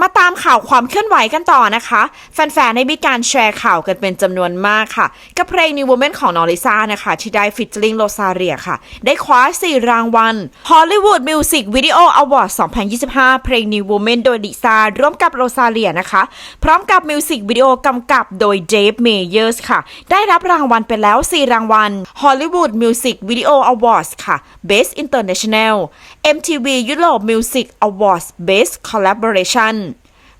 มาตามข่าวความเคลื่อนไหวกันต่อนะคะ แฟนๆ ได้มีการแชร์ข่าวกันเป็นจำนวนมากค่ะ กับเพลง New Woman ของนอริซ่านะคะ ที่ได้ฟิชเจอริงโรซาเรียค่ะ ได้คว้า 4 รางวัล Hollywood Music Video Award 2025 เพลง New Woman โดยลิซ่าร่วมกับโรซาเรียนะคะ พร้อมกับมิวสิกวิดีโอกำกับโดยเดฟเมเยอร์สค่ะ ได้รับรางวัลไปแล้ว 4 รางวัล Hollywood Music Video Awards ค่ะ Best International MTV Europe Music Awards Best Collaboration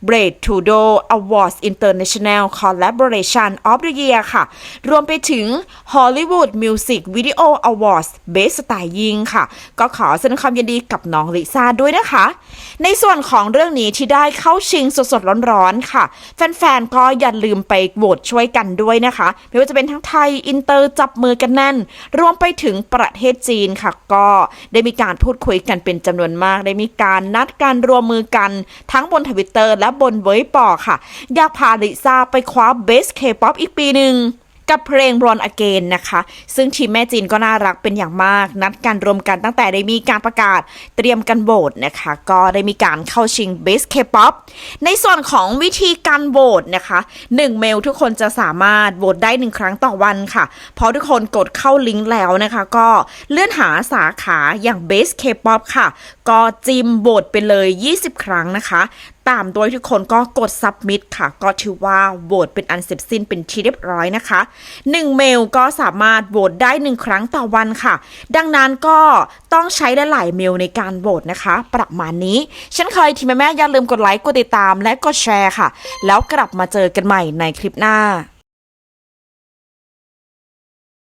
b r a d t o d o Awards International Collaboration of the Year ค่ะ รวมไปถึง Hollywood Music Video Awards Best Styling ค่ะ ก็ขอแสดงความยินดีกับน้องลิซ่าด้วยนะคะ ในส่วนของเรื่องนี้ที่ได้เข้าชิงสดๆร้อนๆค่ะ แฟนๆ ก็อย่าลืมไปโหวตช่วยกันด้วยนะคะ ไม่ว่าจะเป็นทั้งไทย อินเตอร์จับมือกันแน่น รวมไปถึงประเทศจีนค่ะ ก็ได้มีการพูดคุยกันเป็นจำนวนมาก ได้มีการนัดการรวมมือกันทั้งบนทวิตเตอร์และบนเว็บปอค่ะ อยากพาลิซ่าไปคว้าเบสเคป๊อปอีกปีหนึ่งกับเพลง Run Again นะคะ ซึ่งทีมแม่จีนก็น่ารักเป็นอย่างมาก นัดกันรวมกันตั้งแต่ได้มีการประกาศเตรียมกันโหวตนะคะ ก็ได้มีการเข้าชิง Best K-pop ในส่วนของวิธีการโหวตนะคะ 1 เมลทุกคนจะสามารถโหวตได้1ครั้งต่อวันค่ะ เพราะทุกคนกดเข้าลิงก์แล้วนะคะ ก็เลื่อนหาสาขาอย่าง Best K-pop ค่ะ ก็จิมโหวตไปเลย 20 ครั้งนะคะ ตามโดยทุกคนก็กด submit ค่ะ ก็ถือว่าโหวตเป็นอันเสร็จสิ้นเป็นที่เรียบร้อยนะคะ 1 เมลก็สามารถโหวตได้ 1 ครั้งต่อวันค่ะ ดังนั้นก็ต้องใช้หลายๆเมลในการโหวตนะคะ ประมาณนี้ ฉันเคยทีแม่แม่อย่าลืมกดไลค์กดติดตามและกดแชร์ค่ะ แล้วกลับมาเจอกันใหม่ในคลิปหน้า